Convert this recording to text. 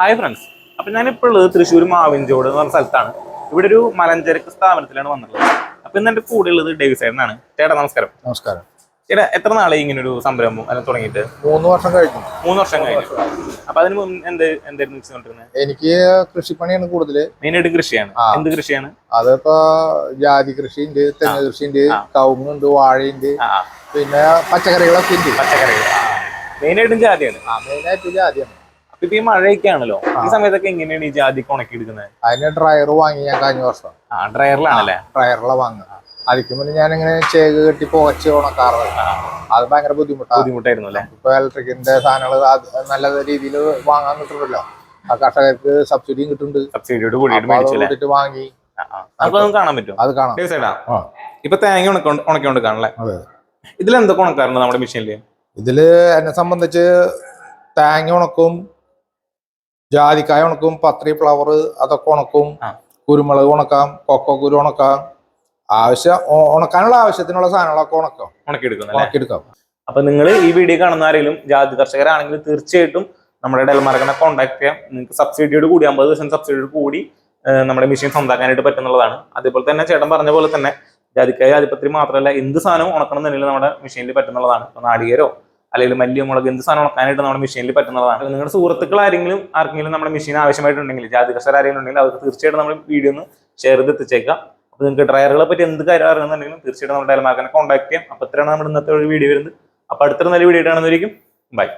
Hi friends അപ്പൊ ഞാനിപ്പോൾ ഉള്ളത് തൃശ്ശൂർ മാവിൻചോട് എന്ന് പറഞ്ഞ സ്ഥലത്താണ്. ഇവിടെ ഒരു മലഞ്ചരക്ക് സ്ഥാപനത്തിലാണ് വന്നിട്ടുള്ളത്. അപ്പൊ ഇന്ന് എന്റെ കൂടെ ഉള്ളത് ഡേവിസ് സൈഡനാണ് ചേട്ടാ നമസ്കാരം. നമസ്കാരം. ചേട്ടാ എത്ര നാളെ ഇങ്ങനെ ഒരു സംരംഭം അതിന് തുടങ്ങിയിട്ട്? മൂന്ന് വർഷം കഴിഞ്ഞു. മൂന്ന് വർഷം കഴിഞ്ഞു. അപ്പൊ അതിന് എന്ത് എന്തായിരുന്നു വെച്ചുകൊണ്ടിരുന്നത് എനിക്ക് കൃഷിപ്പണിയാണ് കൂടുതൽ മെയിനായിട്ട് കൃഷിയാണ്. എന്ത് കൃഷിയാണ്? അതിപ്പോ ജാതി കൃഷിയുണ്ട് തെങ്ങ് കൃഷിയുണ്ട്. കവുങ്ങുണ്ട് വാഴയുണ്ട് പിന്നെ പച്ചക്കറികളൊക്കെ ഉണ്ട്. പച്ചക്കറികൾ. മെയിനായിട്ടും ജാതിയാണ്. ആ മെയിനായിട്ട് ജാതിയാണ്. ഇപ്പൊ ഈ മഴയൊക്കെ ആണല്ലോ ഈ സമയത്തൊക്കെ എങ്ങനെയാണ് ഈ ജാതിക്ക് ഉണക്കി എടുക്കുന്നത് അതിന് ഡ്രയർ വാങ്ങി ഞാൻ കഴിഞ്ഞ വർഷം. ആ ഡ്രയറിലാണല്ലേ? ഡ്രയറിലെ വാങ്ങുക. അതിക്ക് മുന്നേ ഞാൻ ഇങ്ങനെ ചേക്ക് കെട്ടി പോച്ച് ഉണക്കാറ് അത് ഭയങ്കര ബുദ്ധിമുട്ടാണ് ബുദ്ധിമുട്ടായിരുന്നു അല്ലേ ഇപ്പൊ ഇലക്ട്രിക്കിന്റെ സാധനങ്ങൾ നല്ല രീതിയിൽ വാങ്ങാൻ കിട്ടുന്നുണ്ടല്ലോ ആ കർഷകർക്ക് സബ്സിഡിയും കിട്ടുന്നുണ്ട്. സബ്സിഡിയോട് കൂടിയിട്ട് വാങ്ങി. അപ്പൊ നമുക്ക് കാണാൻ പറ്റും അത് കാണാം. ഇപ്പൊ തേങ്ങ ഉണക്ക ഉണക്കിക്കൊണ്ട് കാണല്ലേ എന്തൊക്കെ ഉണക്കാറുണ്ട് നമ്മുടെ മെഷീനിൽ ഇതിൽ എന്നെ സംബന്ധിച്ച് തേങ്ങ ഉണക്കും ജാതിക്കായ ഉണക്കും പത്രി ഫ്ലവർ അതൊക്കെ ഉണക്കും കുരുമുളക് ഉണക്കാം കൊക്കോ കുരു ഉണക്കാം. ആവശ്യം ഉണക്കാനുള്ള ആവശ്യത്തിനുള്ള സാധനങ്ങളൊക്കെ ഉണക്കാം. ഉണക്കിയെടുക്കുന്നത് അല്ലേ ഉണക്കിയെടുക്കാം. അപ്പൊ നിങ്ങൾ ഈ വീഡിയോ കാണുന്ന ആരെങ്കിലും ജാതി കർഷകരാണെങ്കിൽ തീർച്ചയായിട്ടും നമ്മുടെ ഡെൽമാർക്കിനെ കോൺടാക്ട് ചെയ്യാം. നിങ്ങൾക്ക് സബ്സിഡിയോട് കൂടി അമ്പത് പെർസെന്റ് സബ്സിഡിയോട് കൂടി നമ്മുടെ മെഷീൻ സ്വന്താക്കാനായിട്ട് പറ്റുന്നുള്ളതാണ്. അതേപോലെ തന്നെ ചേട്ടൻ പറഞ്ഞ പോലെ തന്നെ ജാതിക്കായ ജാതിപത്രി മാത്രമല്ല എന്ത് സാധനവും ഉണക്കണം എന്നുണ്ടെങ്കിൽ നമ്മുടെ മെഷീനിൽ പറ്റുന്നുള്ളതാണ്. നാളികേരോ? അല്ലെങ്കിൽ വലിയ മുളക് എന്ത് സാധനം ഉണക്കാനായിട്ട് നമ്മുടെ മെഷീനിൽ പറ്റുന്നതാണ്. നിങ്ങളുടെ സുഹൃത്തുക്കൾ ആരെങ്കിലും ആർക്കെങ്കിലും നമ്മുടെ മെഷീൻ ആവശ്യമായിട്ടുണ്ടെങ്കിൽ ജാതി കർഷകർ ആരെങ്കിലും ഉണ്ടെങ്കിൽ അവർക്ക് തീർച്ചയായിട്ടും നമ്മൾ വീഡിയോ ഒന്ന് ഷെയർ ചെയ്ത് എത്തിച്ചേക്കാം. അപ്പൊ നിങ്ങൾക്ക് ഡ്രയറുകളെ പറ്റി എന്ത് കാര്യം അറിയുന്നുണ്ടെങ്കിലും തീർച്ചയായിട്ടും നമ്മുടെ ഡയൽമാർക്കിനെ കോൺടാക്ട് ചെയ്യാം. അപ്പൊ ഇത്രയാണ് നമ്മുടെ ഇന്നത്തെ ഒരു വീഡിയോ വരുന്നത്. അപ്പൊ അടുത്തൊരു നല്ല വീഡിയോ കാണുന്നതായിരിക്കും. ബൈ